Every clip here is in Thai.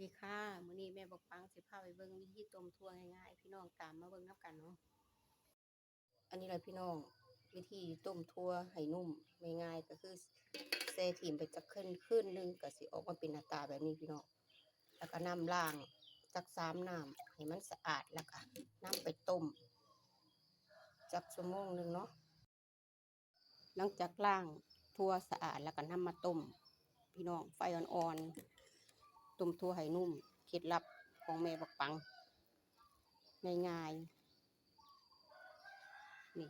ดีค่ะมื้อนี้แม่บอกปังสิพาไปเบิ่งวิธีต้มถั่วง่ายๆพี่น้องตามมาเบิ่งนํกันเนาะอันนี้แหละพี่น้อง วิธีต้มถั่วให้นุ่มง่ายๆก็คือแช่ถิ่มไปจักคืนคืนหนึงก็สิออกมาเป็นหน้าตาแบบนี้พี่น้องแล้วก็น้ำล้างจัก3น้ำให้มันสะอาดแล้วก็นำไปต้มจักชั่วโมงหนึงเนาะหลังจากล้างถั่วสะอาดแล้วก็นำมาต้มพี่น้องไฟอ่อนๆ ต้มถั่วให้นุ่ม เคล็ดลับของแม่บักปัง ง่ายๆ นี่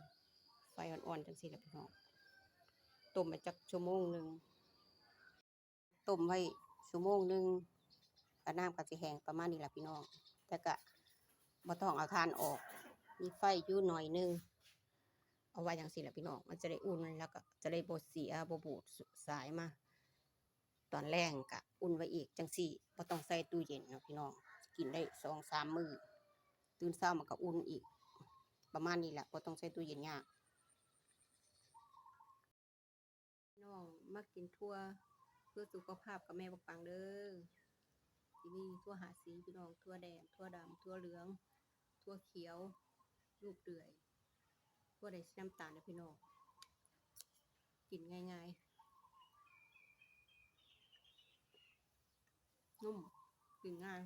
ไฟอ่อนๆจังซี่แหละพี่น้อง ต้มไปจักชั่วโมงหนึ่ง ต้มไว้ชั่วโมงหนึ่งก็น้ำก็สิแห้งประมาณนี้แหละพี่น้อง แต่ก็บ่ต้องเอาทานออก มีไฟอยู่หน่อยหนึง เอาไว้จังซี่แหละพี่น้อง มันจะได้อุ่นแล้วก็จะได้บ่เสียบบูดสายมา ตอนแรงก็อุ่นไว้อีกจังซี่บ่ต้องใส่ตู้เย็นเนาะพี่น้อง กินได้สองสามมื้อตื่นเช้ามันก็อุ่นอีก ประมาณนี้แหละบ่ต้องใส่ตู้เย็นยากพี่น้องมากินทั่วเพื่อสุขภาพกับแม่บักปังเด้อที่นี่ทั่วหาสีพี่น้องทั่วแดงทั่วดำทั่วเหลืองทั่วเขียวรูปเดือยทั่วได้น้ำตาลนะพี่น้องกินง่าย ๆ นุ่มกินง่าย